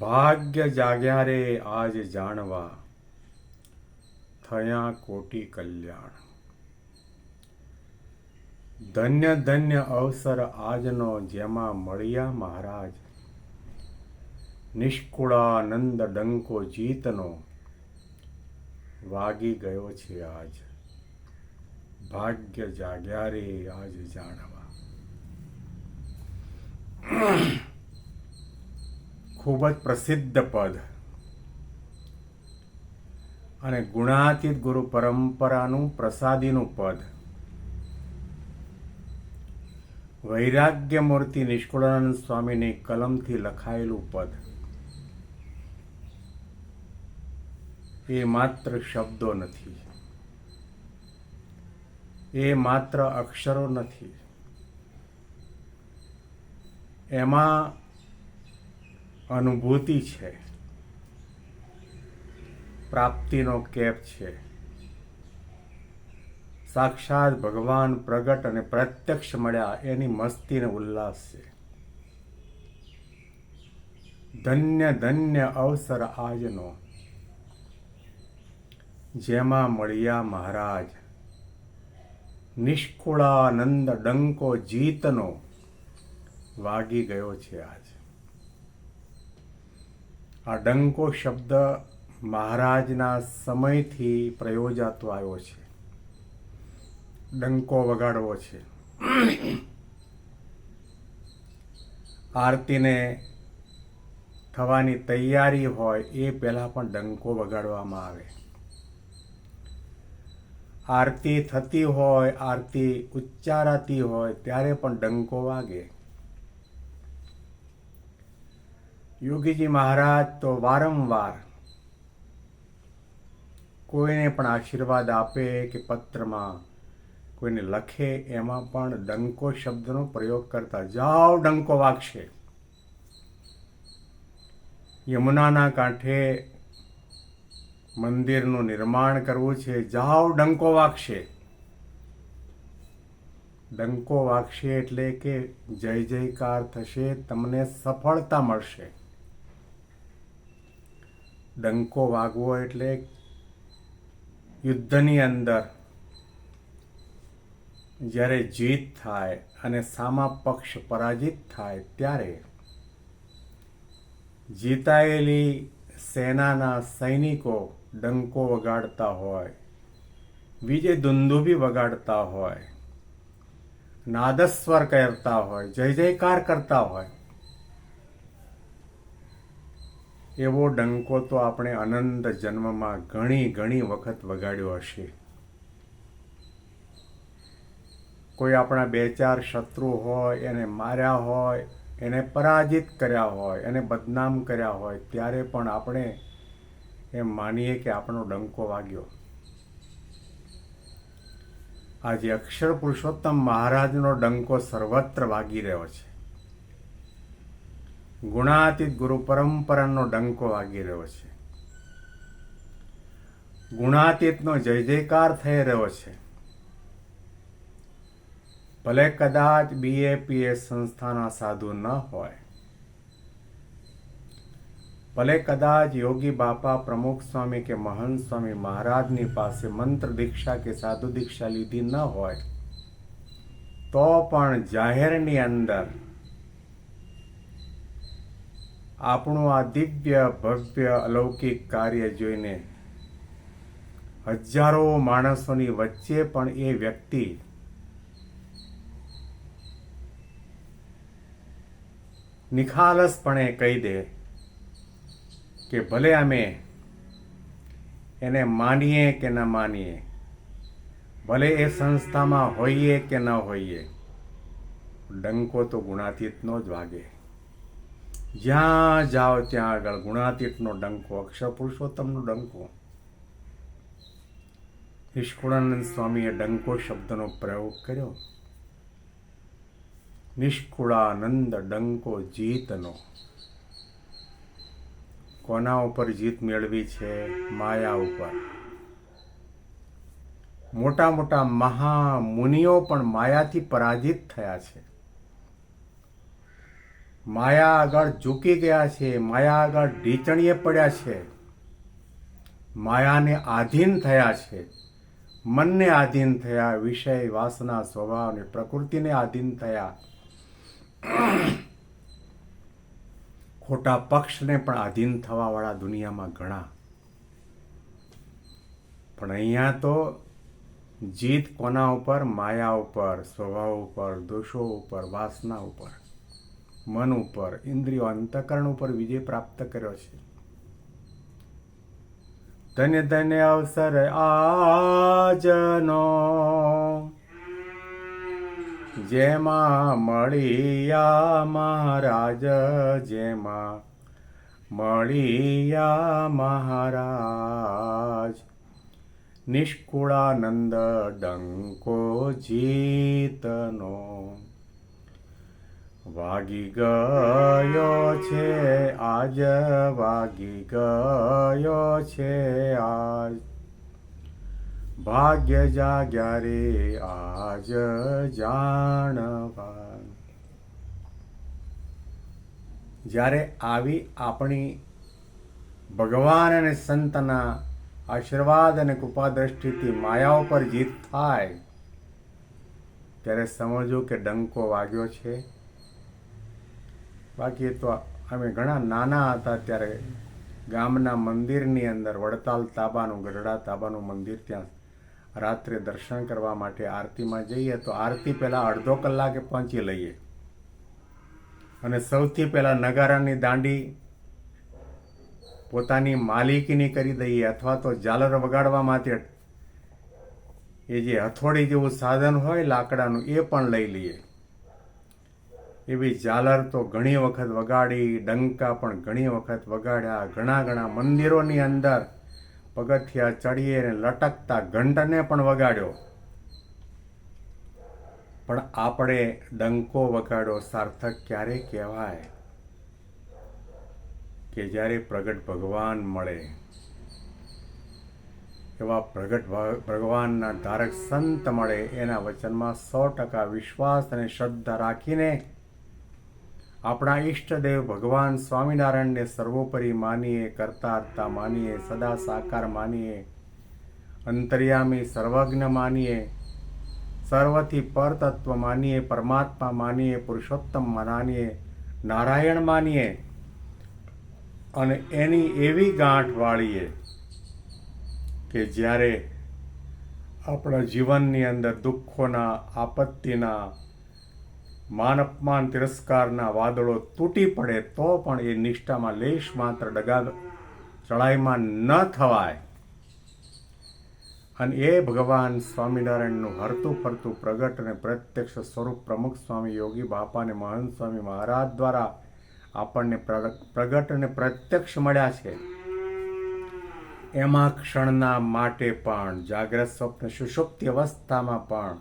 ભાગ્ય જાગ્યા રે આજ જાણવા, થયા કોટી કલ્યાણ. ધન્ય ધન્ય અવસર આજનો જેમાં મળ્યા મહારાજ. નિષ્કુળાનંદ ડંકો જીતનો વાગી ગયો છે આજ. ભાગ્ય જાગ્યા રે આજ જાણવા. ખૂબ જ પ્રસિદ્ધ પદ. અને ગુણાતીત ગુરુ પરંપરાનું પ્રસાદીનું પદ. વૈરાગ્ય મૂર્તિ નિષ્કુળાનંદ સ્વામીની કલમથી લખાયેલું પદ. એ માત્ર શબ્દો નથી. એ માત્ર અક્ષરો નથી. એમાં અનુભૂતિ છે. પ્રાપ્તિનો કેપ છે. સાક્ષાત ભગવાન પ્રગટ અને પ્રત્યક્ષ મળ્યા એની મસ્તી ઉલ્લાસ છે. ધન્ય ધન્ય અવસર આજનો. જેમાં મળ્યા મહારાજ. નિષ્કુળાનંદ ડંકો જીતનો વાગી ગયો છે આજ. આ ડંકો શબ્દ મહારાજના સમયથી પ્રયોજાતો આવ્યો છે. ડંકો વગાડવો છે. આરતીને થવાની તૈયારી હોય એ પહેલાં પણ ડંકો વગાડવામાં આવે. આરતી થતી હોય, આરતી ઉચ્ચારાતી હોય, ત્યારે પણ ડંકો વાગે. યોગીજી મહારાજ, તો વારંવાર કોઈને પણ આશીર્વાદ આપે કે પત્રમાં કોઈને લખે, એમાં પણ ડંકો શબ્દનો પ્રયોગ કરતા જાઓ, ડંકો વાગશે. યમુનાના કાંઠે મંદિરનું નિર્માણ કરવું છે, જાઓ, ડંકો વાગશે. ડંકો વાગશે એટલે કે જય જયકાર થશે, તમને સફળતા મળશે. ડંકો વાગવો એટલે યુદ્ધની અંદર જ્યારે જીત થાય અને સામા પક્ષ પરાજિત થાય ત્યારે જીતાયેલી સેનાના સૈનિકો ડંકો વગાડતા હોય, વિજય દુંદુભી વગાડતા હોય, નાદસ્વર કરતા હોય, જય જયકાર કરતા હોય એવો ડંકો તો આપણે અનંત જન્મમાં ઘણી ઘણી વખત વગાડ્યો હશે. કોઈ આપણા બે ચાર શત્રુ હોય, એને માર્યા હોય, એને પરાજિત કર્યા હોય, એને બદનામ કર્યા હોય, ત્યારે પણ આપણે એમ માનીએ કે આપણો ડંકો વાગ્યો. આજે અક્ષર પુરુષોત્તમ મહારાજનો ડંકો સર્વત્ર વાગી રહ્યો છે. ગુણાતીત ગુરુ પરંપરાનો ડંકો વાગી રહ્યો છે. ગુણાતીતનો જય જયકાર થઈ રહ્યો છે. ભલે કદાચ બીએપીએસ સંસ્થાના સાધુ ન હોય, ભલે કદાચ યોગી બાપા, પ્રમુખ સ્વામી કે મહંત સ્વામી મહારાજની પાસે મંત્ર દીક્ષા કે સાધુ દીક્ષા લીધી ન હોય, તો પણ જાહેરની અંદર આપણું આ દિવ્ય, ભવ્ય, અલૌકિક કાર્ય જોઈને હજારો માણસોની વચ્ચે પણ એ વ્યક્તિ નિખાલસપણે કહી દે કે ભલે અમે એને માનીએ કે ન માનીએ, ભલે એ સંસ્થામાં હોઈએ કે ન હોઈએ, ડંકો તો ગુણાતીતનો જ વાગે. જ્યાં જાઓ ત્યાં આગળ ગુણાતીતનો ડંકો, અક્ષર પુરુષોત્તમનો ડંકો. નિષ્કુળાનંદ સ્વામીએ ડંકો શબ્દનો પ્રયોગ કર્યો. નિષ્કુળાનંદ ડંકો જીતનો. કોના ઉપર જીત મેળવી છે? માયા ઉપર. મોટા મોટા મહામુનિઓ પણ માયાથી પરાજિત થયા છે. માયા આગળ ઝૂકી ગયા છે, માયા આગળ ઢીચણીએ પડ્યા છે. માયાને આધીન થયા છે. મનને આધીન થયા, વિષય, વાસના, સ્વભાવ અને પ્રકૃતિને આધીન થયા. ખોટા પક્ષને પણ આધીન થવાવાળા દુનિયામાં ઘણા. પણ અહીંયા તો જીત કોના ઉપર? માયા ઉપર, સ્વભાવ ઉપર, દોષો ઉપર, વાસના ઉપર. મન ઉપર, ઇન્દ્રિયો અંતકરણ ઉપર વિજય પ્રાપ્ત કર્યો છે. ધન્ય ધન્ય અવસર આજનો. જેમાં મળિયા મહારાજ, જેમાં મળ્યા મહારાજ. નિષ્કુળાનંદ ડંકો જીતનો. વાગી ગયો છે, આજ વાગી ગયો છે આજ. ભાગ્ય જાગ્યા રે, આજ જાણવા. જ્યારે આવી આપણી ભગવાન અને સંતના આશીર્વાદ અને કૃપાદ્રષ્ટિથી માયા ઉપર જીત થાય, ત્યારે સમજો કે ડંકો વાગ્યો છે. બાકી તો અમે ઘણા નાના હતા ત્યારે ગામના મંદિરની અંદર વડતાલ તાબાનું, ગઢડા તાબાનું મંદિર ત્યાં રાત્રે દર્શન કરવા માટે આરતીમાં જઈએ તો આરતી પહેલાં અડધો કલાકે પહોંચી લઈએ. અને સૌથી પહેલાં નગારાની દાંડી પોતાની માલિકીની કરી દઈએ અથવા તો ઝાલર વગાડવા માટે એ જે હથોડી જેવું સાધન હોય લાકડાનું એ પણ લઈ લઈએ. એવી ઝાલર તો ઘણી વખત વગાડી, ડંકા પણ ઘણી વખત વગાડ્યા. ઘણા ઘણા મંદિરોની અંદર પગથિયા ચડીએ ને લટકતા ઘંટને પણ વગાડ્યો. પણ આપણે ડંકો વગાડ્યો સાર્થક ક્યારે કહેવાય? કે જ્યારે પ્રગટ ભગવાન મળે. એવા પ્રગટ ભગવાનના ધારક સંત મળે. એના વચનમાં સો ટકા વિશ્વાસ અને શ્રદ્ધા રાખીને આપણા ઈષ્ટદેવ ભગવાન સ્વામિનારાયણને સર્વોપરી માનીએ કરતાર્તા માનીએ, સદા સાકાર માનીએ, અંતર્યામી સર્વજ્ઞ માનીએ, સર્વથી પરતત્વ માનીએ, પરમાત્મા માનીએ, પુરુષોત્તમ માનીએ, નારાયણ માનીએ અને એની એવી ગાંઠ વાળીએ કે જ્યારે આપણા જીવનની અંદર દુઃખોના, આપત્તિના માન અપમાન તિરસ્કારના વાદળો તૂટી પડે તો પણ એ નિષ્ઠામાં લેશ માત્ર ડગા ચડાઈમાં ન થવાય. અને એ ભગવાન સ્વામિનારાયણનું હરતું ફરતું પ્રગટ અને પ્રત્યક્ષ સ્વરૂપ પ્રમુખ સ્વામી યોગી બાપા અને મહંત સ્વામી મહારાજ દ્વારા આપણને પ્રગટ અને પ્રત્યક્ષ મળ્યા છે. એમાં ક્ષણના માટે પણ, જાગ્રત સ્વપ્ન સુષુપ્તિ અવસ્થામાં પણ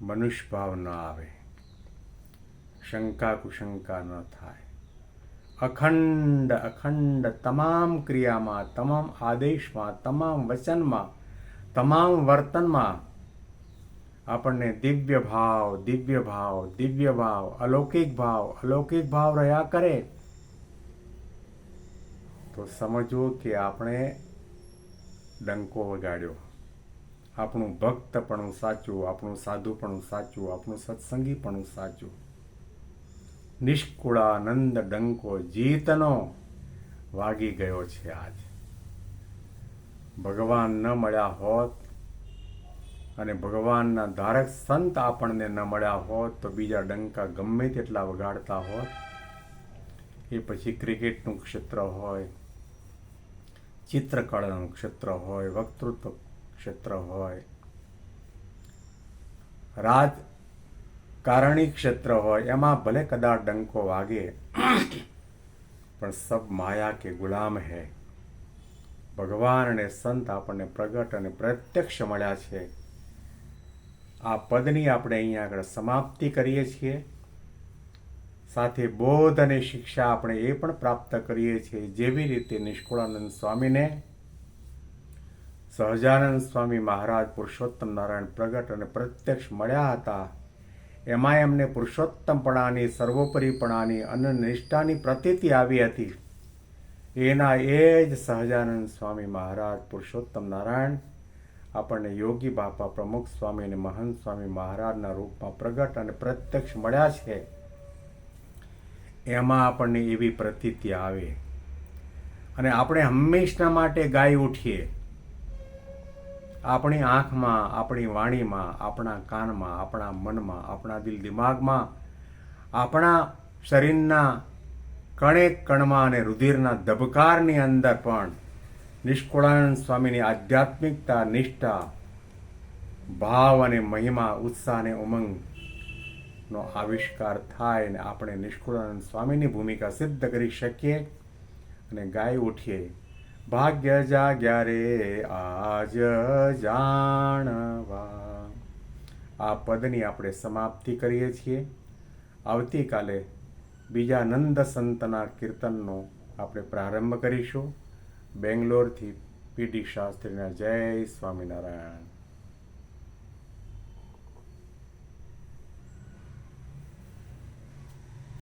મનુષ્ય ભાવ ન આવે. શંકા કુશંકા ન થાય. અખંડ અખંડ તમામ ક્રિયામાં, તમામ આદેશમાં, તમામ વચનમાં, તમામ વર્તનમાં આપણને દિવ્ય ભાવ દિવ્ય ભાવ દિવ્ય ભાવ, અલૌકિક ભાવ અલૌકિક ભાવ રહ્યા કરે. તો સમજો કે આપણે ડંકો વગાડ્યો. આપણું ભક્તપણું સાચું, આપણું સાધુપણું સાચું, આપણું સત્સંગીપણું સાચું. નિષ્કુળાનંદ ડંકો જીતનો વાગી ગયો છે આજ. ભગવાન ન મળ્યા હોત અને ભગવાનના ધારક સંત આપણને ન મળ્યા હોત તો બીજા ડંકા ગમે તેટલા વગાડતા હોત. એ પછી ક્રિકેટનું ક્ષેત્ર હોય, ચિત્રકળાનું ક્ષેત્ર હોય, વક્તૃત્વ ક્ષેત્ર હોય. રાજકારણી ક્ષેત્ર હોય, એમાં ભલે કદાચ ડંકો વાગે, પણ સબ માયા કે ગુલામ હૈ. ભગવાન અને સંત આપણને પ્રગટ અને પ્રત્યક્ષ મળ્યા છે. આ પદની આપણે અહીંયા આગળ સમાપ્તિ કરીએ છીએ. સાથે બોધ અને શિક્ષા આપણે એ પણ પ્રાપ્ત કરીએ છીએ, જેવી રીતે નિષ્કુળાનંદ સ્વામીને સહજાનંદ સ્વામી મહારાજ પુરુષોત્તમ નારાયણ પ્રગટ અને પ્રત્યક્ષ મળ્યા હતા. એમાં એમને પુરુષોત્તમપણાની, સર્વોપરીપણાની અને નિષ્ઠાની પ્રતીતિ આવી હતી. એના એ જ સહજાનંદ સ્વામી મહારાજ પુરુષોત્તમ નારાયણ, આપણને યોગી બાપા પ્રમુખ સ્વામી અને મહંત સ્વામી મહારાજના રૂપમાં પ્રગટ અને પ્રત્યક્ષ મળ્યા છે. એમાં આપણને એવી પ્રતીતિ આવે. અને આપણે હંમેશના માટે ગાઈ ઉઠીએ. આપણી આંખમાં, આપણી વાણીમાં, આપણા કાનમાં, આપણા મનમાં, આપણા દિલ દિમાગમાં, આપણા શરીરના કણે કણમાં અને રુધિરના ધબકારની અંદર પણ નિષ્કુળાનંદ સ્વામીની આધ્યાત્મિકતા, નિષ્ઠા, ભાવ અને મહિમા, ઉત્સાહ અને ઉમંગનો આવિષ્કાર થાય અને આપણે નિષ્કુળાનંદ સ્વામીની ભૂમિકા સિદ્ધ કરી શકીએ અને ગાઈ ઉઠીએ. ભાગ્ય જાગ્યા આજ જાણવા. આ પદની આપણે સમાપ્તિ કરીએ છીએ. આવતીકાલે બીજા નંદ સંતના કીર્તનનો આપણે પ્રારંભ કરીશું. બેંગ્લોરથી પીડી શાસ્ત્રીના જય સ્વામિનારાયણ.